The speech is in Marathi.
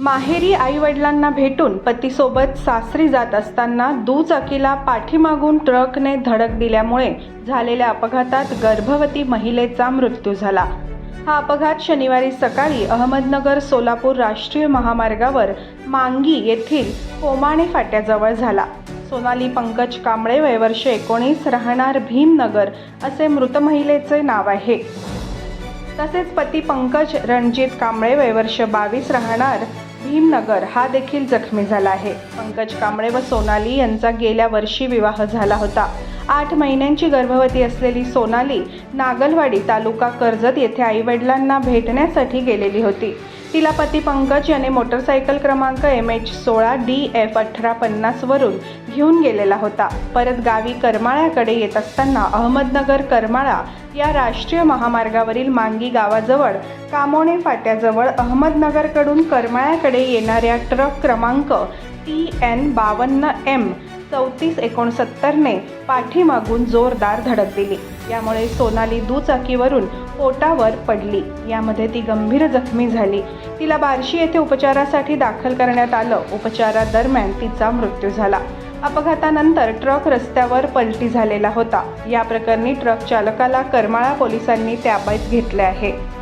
माहेरी आईवडिलांना भेटून पतीसोबत सासरी जात असताना दुचाकीला पाठीमागून ट्रकने धडक दिल्यामुळे झालेल्या अपघातात गर्भवती महिलेचा मृत्यू झाला. हा अपघात शनिवारी सकाळी अहमदनगर सोलापूर राष्ट्रीय महामार्गावर मांगी येथील कोमाणे फाट्याजवळ झाला. सोनाली पंकज कांबळे वयवर्ष एकोणीस राहणार भीमनगर असे मृत महिलेचे नाव आहे. तसेच पती पंकज रणजित कांबळे वयवर्ष बावीस राहणार भीमनगर हा देखील जखमी झाला आहे. पंकज कांबळे व सोनाली यांचा गेल्या वर्षी विवाह झाला होता. आठ महिन्यांची गर्भवती असलेली सोनाली नागलवाडी तालुका कर्जत येथे आईवडिलांना भेटण्यासाठी गेलेली होती. तिला पती पंकज याने मोटरसायकल क्रमांक एम एच सोळा डी एफ अठरा पन्नासवरून घेऊन गेलेला होता. परत गावी करमाळ्याकडे येत असताना अहमदनगर करमाळा या राष्ट्रीय महामार्गावरील मांगी गावाजवळ कामोणे फाट्याजवळ अहमदनगरकडून करमाळ्याकडे येणाऱ्या ट्रक क्रमांक टी एन बावन्न एम चौतीस एकोणसत्तरने पाठीमागून जोरदार धडक दिली. यामुळे सोनाली दुचाकीवरून पोटावर पडली. यामध्ये ती गंभीर जखमी झाली. तिला बार्शी येथे उपचारासाठी दाखल करण्यात आलं. उपचारादरम्यान तिचा मृत्यू झाला. अपघातानंतर ट्रक रस्त्यावर पलटी झालेला होता. या प्रकरणी ट्रक चालकाला करमाळा पोलिसांनी ताब्यात घेतले आहे.